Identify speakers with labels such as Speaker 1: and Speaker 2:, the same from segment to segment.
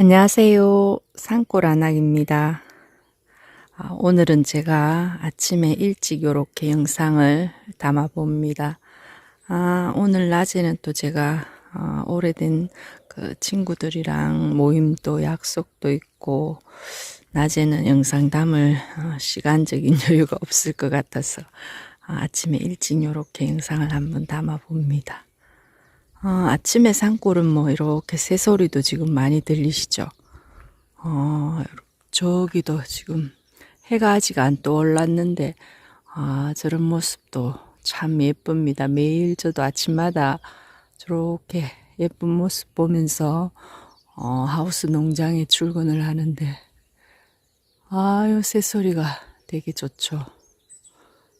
Speaker 1: 안녕하세요. 산골아낙입니다. 아, 오늘은 제가 아침에 일찍 이렇게 영상을 담아 봅니다. 아, 오늘 낮에는 또 제가 아, 오래된 그 친구들이랑 모임도 약속도 있고 낮에는 영상 담을 어, 시간적인 여유가 없을 것 같아서 아, 아침에 일찍 이렇게 영상을 한번 담아 봅니다. 어, 아침에 산골은 뭐 이렇게 새소리도 지금 많이 들리시죠? 어, 저기도 지금 해가 아직 안 떠올랐는데 아, 저런 모습도 참 예쁩니다. 매일 저도 아침마다 저렇게 예쁜 모습 보면서 어, 하우스 농장에 출근을 하는데 아유 새소리가 되게 좋죠.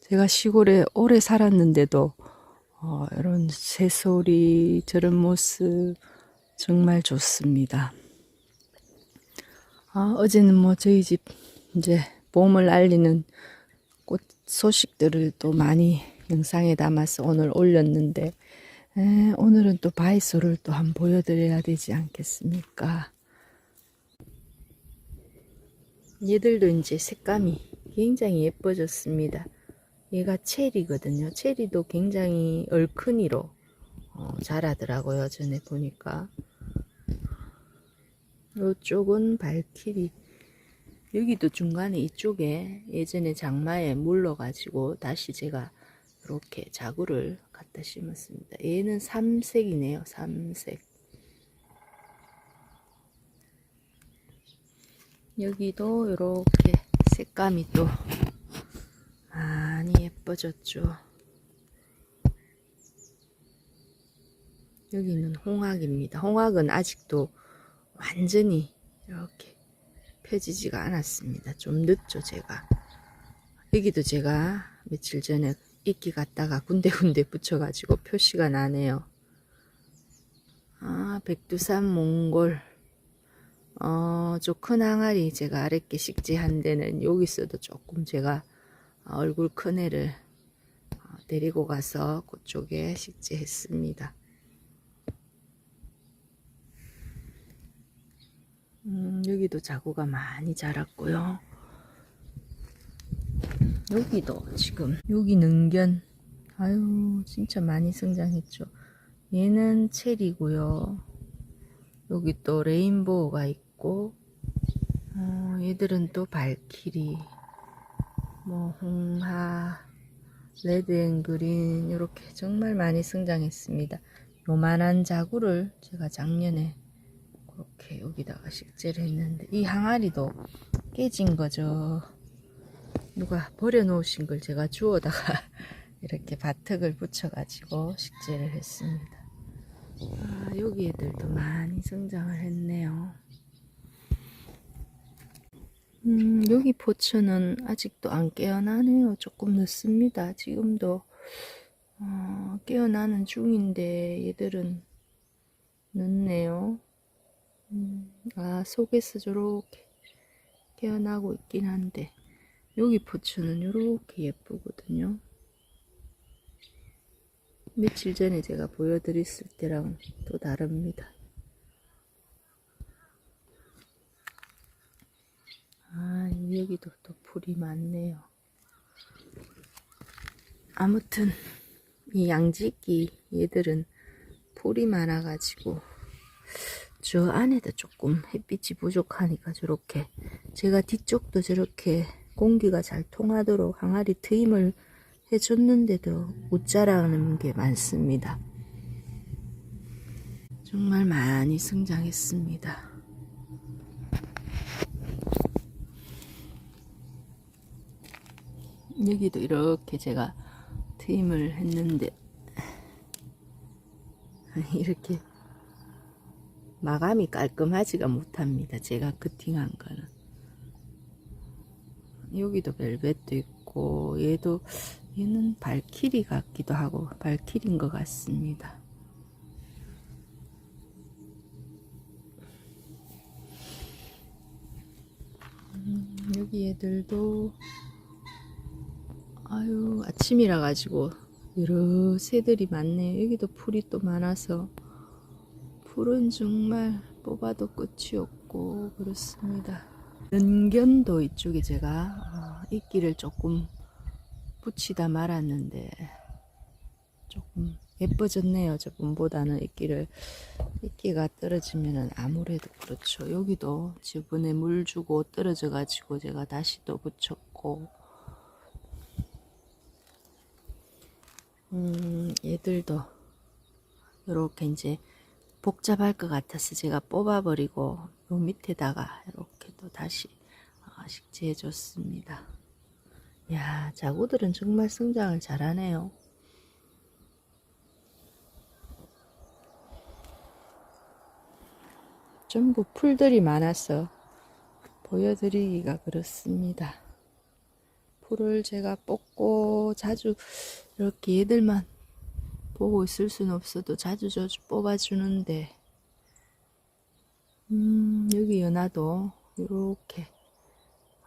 Speaker 1: 제가 시골에 오래 살았는데도 어, 이런 새소리 저런 모습 정말 좋습니다. 아, 어제는 뭐 저희 집 이제 봄을 알리는 꽃 소식들을 또 많이 영상에 담아서 오늘 올렸는데 에, 오늘은 또 바이소를 또 한번 보여드려야 되지 않겠습니까? 얘들도 이제 색감이 굉장히 예뻐졌습니다. 얘가 체리거든요. 체리도 굉장히 얼큰이로 어, 자라더라고요. 전에 보니까. 이쪽은 발키리. 여기도 중간에 이쪽에 예전에 장마에 물러가지고 다시 제가 이렇게 자구를 갖다 심었습니다. 얘는 삼색이네요. 삼색. 여기도 이렇게 색감이 또 예뻐졌죠. 여기는 홍학입니다. 홍학은 아직도 완전히 이렇게 펴지지가 않았습니다. 좀 늦죠, 제가. 여기도 제가 며칠 전에 이끼 갖다가 군데군데 붙여가지고 표시가 나네요. 아, 백두산 몽골. 어, 저 큰 항아리 제가 아랫게 식재한 데는 여기서도 조금 제가 얼굴 큰 애를 어, 데리고 가서 그쪽에 식재했습니다. 음, 여기도 자구가 많이 자랐고요. 여기도 지금 여기 능견 아유 진짜 많이 성장했죠. 얘는 체리고요. 여기 또 레인보우가 있고 어, 얘들은 또 발키리 뭐 홍하 레드 앤 그린 이렇게 정말 많이 성장했습니다. 요만한 자구를 제가 작년에 그렇게 여기다가 식재를 했는데 이 항아리도 깨진 거죠. 누가 버려놓으신 걸 제가 주워다가 이렇게 바턱을 붙여가지고 식재를 했습니다. 아, 여기 애들도 많이 성장을 했네요. 음, 여기 포천은 아직도 안 깨어나네요. 조금 늦습니다. 지금도 어, 깨어나는 중인데 얘들은 늦네요. 음, 아 속에서 저렇게 깨어나고 있긴 한데 여기 포천은 이렇게 예쁘거든요. 며칠 전에 제가 보여드렸을 때랑은 또 다릅니다. 아, 여기도 또 풀이 많네요. 아무튼, 이 양지기 얘들은 풀이 많아가지고, 저 안에도 조금 햇빛이 부족하니까 저렇게, 제가 뒤쪽도 저렇게 공기가 잘 통하도록 항아리 트임을 해줬는데도 못 자라는 게 많습니다. 정말 많이 성장했습니다. 여기도 이렇게 제가 트임을 했는데 이렇게 마감이 깔끔하지가 못합니다. 제가 커팅한 거는 여기도 벨벳도 있고 얘도 얘는 발키리 같기도 하고 발키리인 것 같습니다. 음, 여기 애들도 아유 아침이라 가지고 여러 새들이 많네요. 여기도 풀이 또 많아서 풀은 정말 뽑아도 끝이 없고 그렇습니다. 능견도 이쪽에 제가 어, 이끼를 조금 붙이다 말았는데 조금 예뻐졌네요. 저번보다는 이끼를 이끼가 떨어지면은 아무래도 그렇죠. 여기도 저번에 물 주고 떨어져 가지고 제가 다시 또 붙였고 음 얘들도 이렇게 이제 복잡할 것 같아서 제가 뽑아버리고 요 밑에다가 이렇게 또 다시 아, 식재해 줬습니다. 야 자구들은 정말 성장을 잘하네요. 전부 풀들이 많아서 보여드리기가 그렇습니다. 풀을 제가 뽑고 자주 이렇게 얘들만 보고 있을 수는 없어도 자주 자주 뽑아주는데 음 여기 연화도 이렇게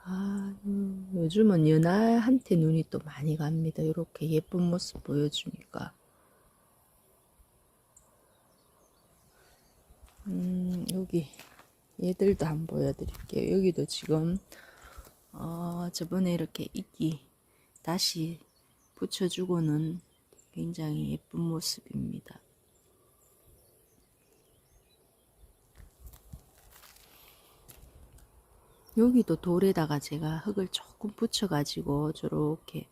Speaker 1: 아 음, 요즘은 연화한테 눈이 또 많이 갑니다. 이렇게 예쁜 모습 보여주니까 음, 여기 얘들도 한번 보여드릴게요. 여기도 지금 어, 저번에 이렇게 이끼 다시 붙여주고는 굉장히 예쁜 모습입니다. 여기도 돌에다가 제가 흙을 조금 붙여가지고 저렇게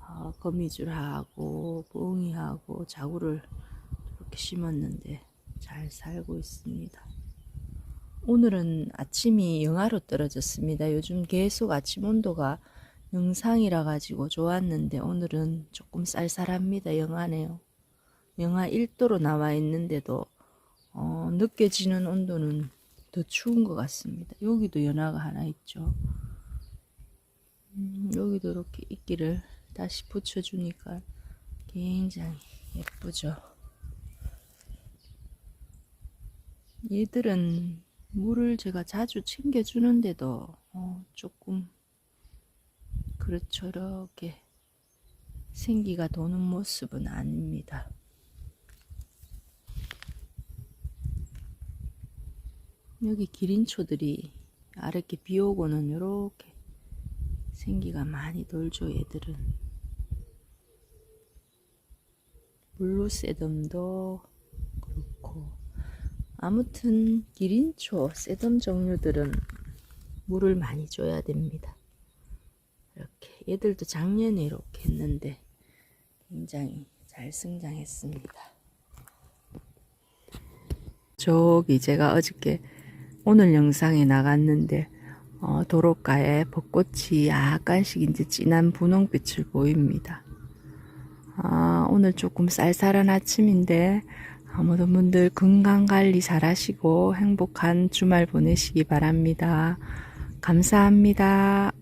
Speaker 1: 어, 거미줄하고 뽕이하고 자구를 이렇게 심었는데 잘 살고 있습니다. 오늘은 아침이 영하로 떨어졌습니다. 요즘 계속 아침 온도가 영상이라 가지고 좋았는데 오늘은 조금 쌀쌀합니다. 영하네요. 영하 1도로 나와 있는데도 어, 느껴지는 온도는 더 추운 것 같습니다. 여기도 연화가 하나 있죠. 음, 여기도 이렇게 이끼를 다시 붙여주니까 굉장히 예쁘죠. 얘들은 물을 제가 자주 챙겨주는데도 어, 조금 그렇죠. 이렇게 생기가 도는 모습은 아닙니다. 여기 기린초들이 아랫게 비 오고는 이렇게 생기가 많이 돌죠 얘들은. 블루세덤도 그렇고 아무튼 기린초, 세덤 종류들은 물을 많이 줘야 됩니다. 이렇게 얘들도 작년에 이렇게 했는데 굉장히 잘 성장했습니다. 저기 제가 어저께 오늘 영상에 나갔는데 어, 도로가에 벚꽃이 약간씩 이제 진한 분홍빛을 보입니다. 아, 오늘 조금 쌀쌀한 아침인데 아, 모든 분들 건강 관리 잘 하시고 행복한 주말 보내시기 바랍니다. 감사합니다.